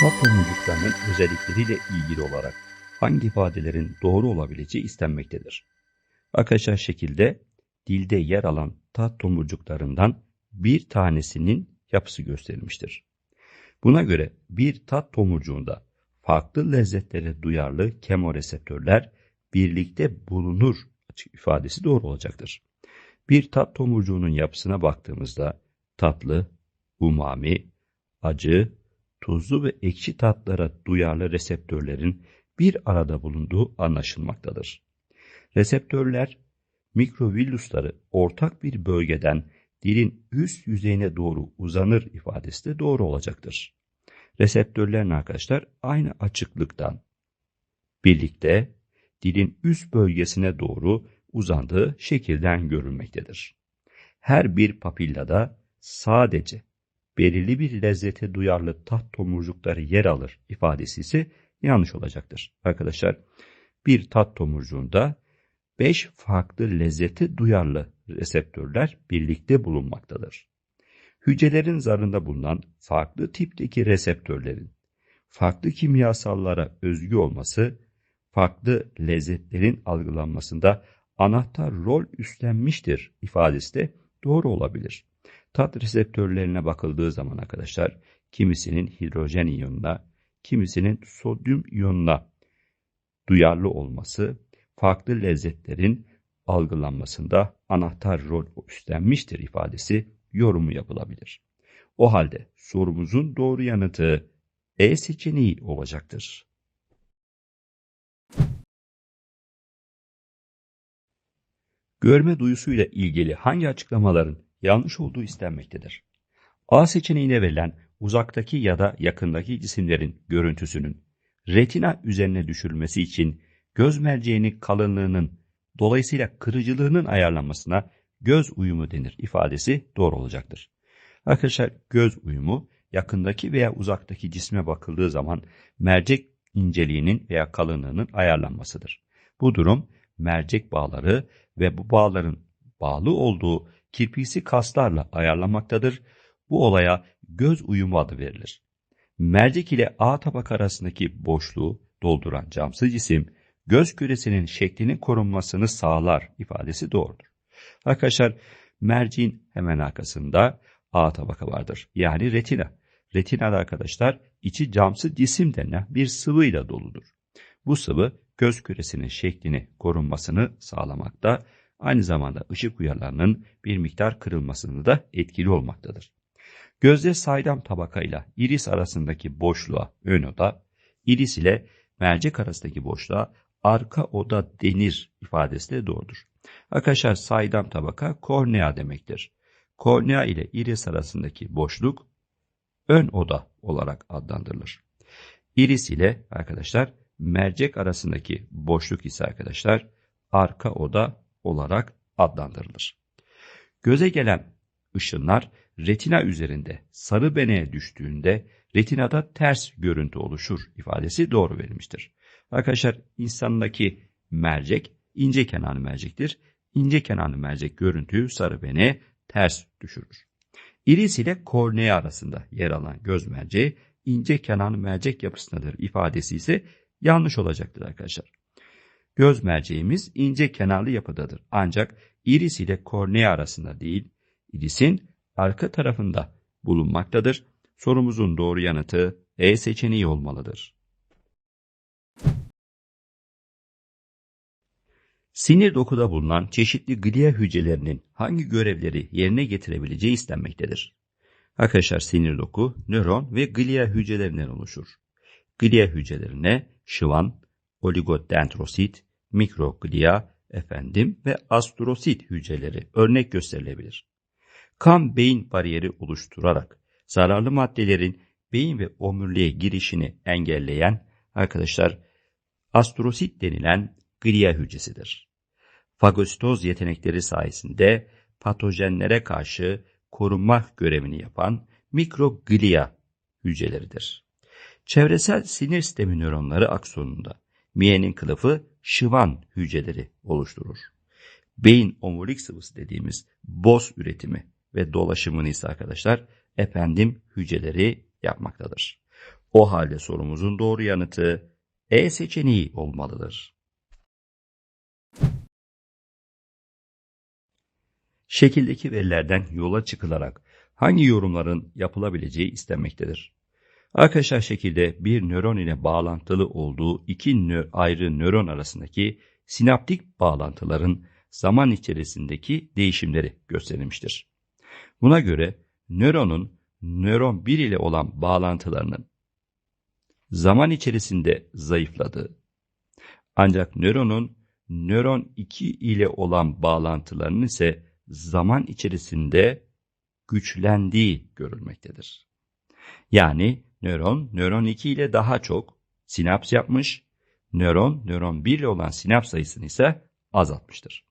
Tat tomurcuklarının özellikleriyle ilgili olarak hangi ifadelerin doğru olabileceği istenmektedir. Arkadaşlar şekilde dilde yer alan tat tomurcuklarından bir tanesinin yapısı gösterilmiştir. Buna göre bir tat tomurcuğunda farklı lezzetlere duyarlı kemoreseptörler birlikte bulunur açık ifadesi doğru olacaktır. Bir tat tomurcuğunun yapısına baktığımızda tatlı, umami, acı, tuzlu ve ekşi tatlara duyarlı reseptörlerin bir arada bulunduğu anlaşılmaktadır. Reseptörler, mikrovillusları ortak bir bölgeden dilin üst yüzeyine doğru uzanır ifadesi de doğru olacaktır. Reseptörlerin arkadaşlar aynı açıklıktan birlikte dilin üst bölgesine doğru uzandığı şekilden görülmektedir. Her bir papillada sadece belirli bir lezzete duyarlı tat tomurcukları yer alır ifadesi ise yanlış olacaktır. Arkadaşlar bir tat tomurcuğunda 5 farklı lezzete duyarlı reseptörler birlikte bulunmaktadır. Hücrelerin zarında bulunan farklı tipteki reseptörlerin farklı kimyasallara özgü olması, farklı lezzetlerin algılanmasında anahtar rol üstlenmiştir ifadesi de doğru olabilir. Tat reseptörlerine bakıldığı zaman arkadaşlar kimisinin hidrojen iyonuna, kimisinin sodyum iyonuna duyarlı olması farklı lezzetlerin algılanmasında anahtar rol üstlenmiştir ifadesi yorumu yapılabilir. O halde sorumuzun doğru yanıtı E seçeneği olacaktır. Görme duyusuyla ilgili hangi açıklamaların yanlış olduğu istenmektedir? A seçeneğine verilen uzaktaki ya da yakındaki cisimlerin görüntüsünün retina üzerine düşürülmesi için göz merceğinin kalınlığının dolayısıyla kırıcılığının ayarlanmasına göz uyumu denir ifadesi doğru olacaktır. Arkadaşlar göz uyumu yakındaki veya uzaktaki cisme bakıldığı zaman mercek inceliğinin veya kalınlığının ayarlanmasıdır. Bu durum mercek bağları ve bu bağların bağlı olduğu kirpiksi kaslarla ayarlanmaktadır. Bu olaya göz uyumu adı verilir. Mercek ile A tabak arasındaki boşluğu dolduran camsı cisim göz küresinin şeklinin korunmasını sağlar ifadesi doğrudur. Arkadaşlar merceğin hemen arkasında A tabaka vardır. Yani retina. Retinada arkadaşlar içi camsı cisim denilen bir sıvıyla doludur. Bu sıvı göz küresinin şeklini korunmasını sağlamakta, aynı zamanda ışık uyarlarının bir miktar kırılmasını da etkili olmaktadır. Gözde saydam tabakayla iris arasındaki boşluğa ön oda, iris ile mercek arasındaki boşluğa arka oda denir ifadesi de doğrudur. Arkadaşlar saydam tabaka kornea demektir. Kornea ile iris arasındaki boşluk ön oda olarak adlandırılır. Iris ile arkadaşlar mercek arasındaki boşluk ise arkadaşlar arka oda olarak adlandırılır. Göze gelen ışınlar retina üzerinde sarı beneye düştüğünde retinada ters görüntü oluşur ifadesi doğru verilmiştir. Arkadaşlar insandaki mercek ince kenarlı mercektir. İnce kenarlı mercek görüntüyü sarı beneye ters düşürür. Iris ile kornea arasında yer alan göz merceği ince kenarlı mercek yapısındadır ifadesi ise yanlış olacaktır arkadaşlar. Göz merceğimiz ince kenarlı yapıdadır. Ancak iris ile kornea arasında değil, irisin arka tarafında bulunmaktadır. Sorumuzun doğru yanıtı E seçeneği olmalıdır. Sinir dokuda bulunan çeşitli glia hücrelerinin hangi görevleri yerine getirebileceği istenmektedir. Arkadaşlar sinir doku, nöron ve glia hücrelerinden oluşur. Glia hücrelerine şıvan, oligodendrosit, mikroglia, efendim ve astrosit hücreleri örnek gösterilebilir. Kan beyin bariyeri oluşturarak zararlı maddelerin beyin ve omuriliğe girişini engelleyen arkadaşlar astrosit denilen glia hücresidir. Fagositoz yetenekleri sayesinde patojenlere karşı korunma görevini yapan mikroglia hücreleridir. Çevresel sinir sistemi nöronları aksonunda miyenin kılıfı şıvan hücreleri oluşturur. Beyin omurilik sıvısı dediğimiz boz üretimi ve dolaşımını ise arkadaşlar efendim hücreleri yapmaktadır. O halde sorumuzun doğru yanıtı E seçeneği olmalıdır. Şekildeki verilerden yola çıkılarak hangi yorumların yapılabileceği istenmektedir. Arkadaşlar şekilde bir nöron ile bağlantılı olduğu iki nö ayrı nöron arasındaki sinaptik bağlantıların zaman içerisindeki değişimleri gösterilmiştir. Buna göre nöronun nöron 1 ile olan bağlantılarının zaman içerisinde zayıfladığı ancak nöronun nöron 2 ile olan bağlantılarının ise zaman içerisinde güçlendiği görülmektedir. Yani nöron, nöron 2 ile daha çok sinaps yapmış, nöron, nöron 1 ile olan sinaps sayısını ise azaltmıştır.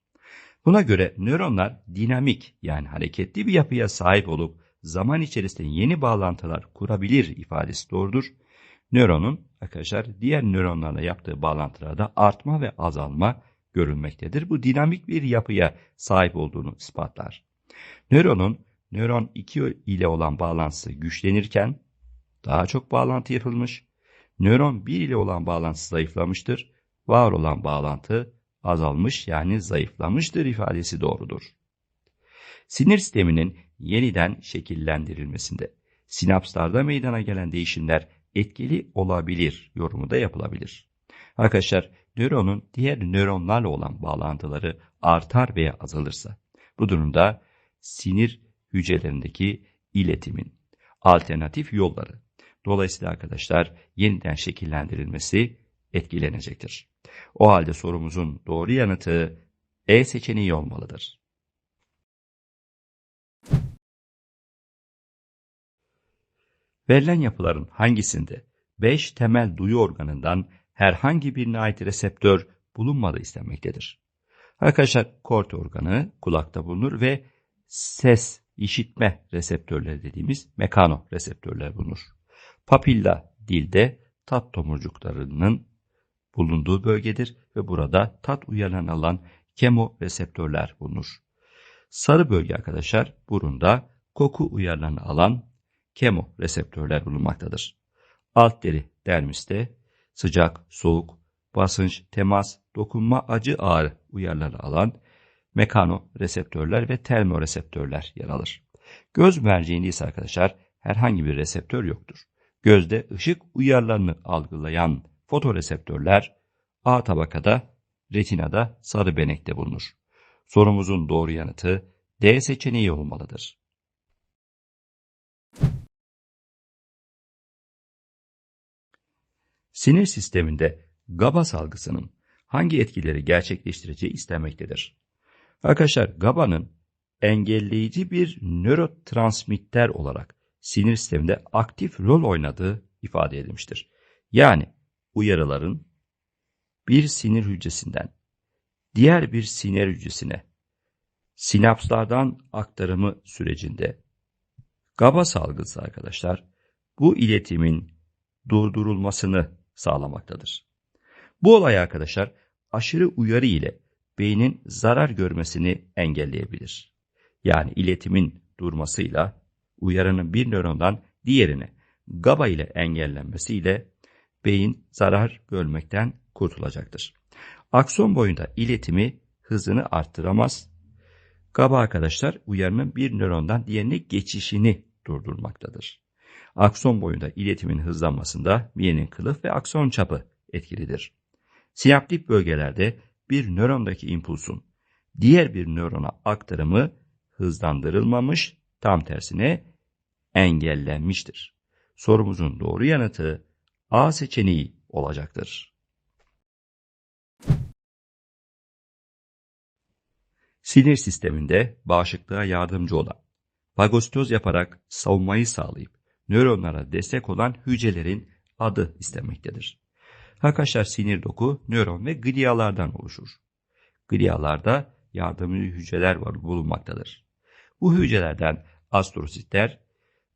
Buna göre nöronlar dinamik yani hareketli bir yapıya sahip olup zaman içerisinde yeni bağlantılar kurabilir ifadesi doğrudur. Nöronun arkadaşlar diğer nöronlarla yaptığı bağlantılarda artma ve azalma görülmektedir. Bu dinamik bir yapıya sahip olduğunu ispatlar. Nöronun nöron 2 ile olan bağlantısı güçlenirken daha çok bağlantı yapılmış. Nöron 1 ile olan bağlantısı zayıflamıştır. Var olan bağlantı azalmış yani zayıflamıştır ifadesi doğrudur. Sinir sisteminin yeniden şekillendirilmesinde sinapslarda meydana gelen değişimler etkili olabilir yorumu da yapılabilir. Arkadaşlar nöronun diğer nöronlarla olan bağlantıları artar veya azalırsa bu durumda sinir hücrelerindeki iletimin alternatif yolları dolayısıyla arkadaşlar yeniden şekillendirilmesi etkilenecektir. O halde sorumuzun doğru yanıtı E seçeneği olmalıdır. Verilen yapıların hangisinde 5 temel duyu organından herhangi birine ait reseptör bulunmadığı istenmektedir. Arkadaşlar korte organı kulakta bulunur ve ses işitme reseptörleri dediğimiz mekano reseptörler bulunur. Papilla dilde tat tomurcuklarının bulunduğu bölgedir ve burada tat uyaran alan kemoreseptörler bulunur. Sarı bölge arkadaşlar burunda koku uyarılan alan kemoreseptörler bulunmaktadır. Alt deri dermiste sıcak, soğuk, basınç, temas, dokunma, acı, ağrı uyarıları alan mekanoreseptörler ve termoreseptörler yer alır. Göz merceğinde ise arkadaşlar herhangi bir reseptör yoktur. Gözde ışık uyarılarını algılayan fotoreseptörler A tabakada, retinada, sarı benekte bulunur. Sorumuzun doğru yanıtı D seçeneği olmalıdır. Sinir sisteminde GABA salgısının hangi etkileri gerçekleştireceği istenmektedir. Arkadaşlar GABA'nın engelleyici bir nörotransmitter olarak sinir sisteminde aktif rol oynadığı ifade edilmiştir. Yani uyarıların bir sinir hücresinden diğer bir sinir hücresine sinapslardan aktarımı sürecinde GABA salgısı arkadaşlar bu iletimin durdurulmasını sağlamaktadır. Bu olay arkadaşlar aşırı uyarı ile beynin zarar görmesini engelleyebilir. Yani iletimin durmasıyla uyarının bir nörondan diğerine GABA ile engellenmesiyle beyin zarar görmekten kurtulacaktır. Akson boyunda iletimi hızını arttıramaz. GABA arkadaşlar uyarının bir nörondan diğerine geçişini durdurmaktadır. Akson boyunda iletimin hızlanmasında miyenin kılıf ve akson çapı etkilidir. Sinaptik bölgelerde bir nörondaki impulsun diğer bir nörona aktarımı hızlandırılmamış, tam tersine engellenmiştir. Sorumuzun doğru yanıtı A seçeneği olacaktır. Sinir sisteminde bağışıklığa yardımcı olan, fagositoz yaparak savunmayı sağlayıp nöronlara destek olan hücrelerin adı istenmektedir. Arkadaşlar sinir doku nöron ve glialardan oluşur. Glialarda yardımcı hücreler var bulunmaktadır. Bu hücrelerden astrositler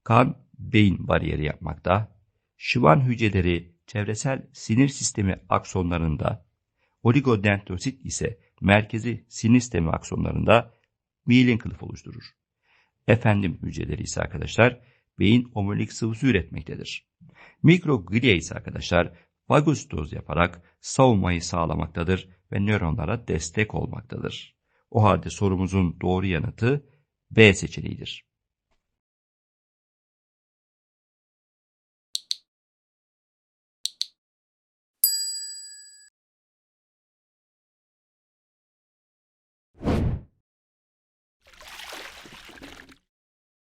kan beyin bariyeri yapmakta, şıvan hücreleri çevresel sinir sistemi aksonlarında, oligodendrosit ise merkezi sinir sistemi aksonlarında miyelin kılıf oluşturur. Efendim hücreleri ise arkadaşlar beyin omurilik sıvısı üretmektedir. Mikroglia ise arkadaşlar fagusitoz yaparak savunmayı sağlamaktadır ve nöronlara destek olmaktadır. O halde sorumuzun doğru yanıtı B seçeneğidir.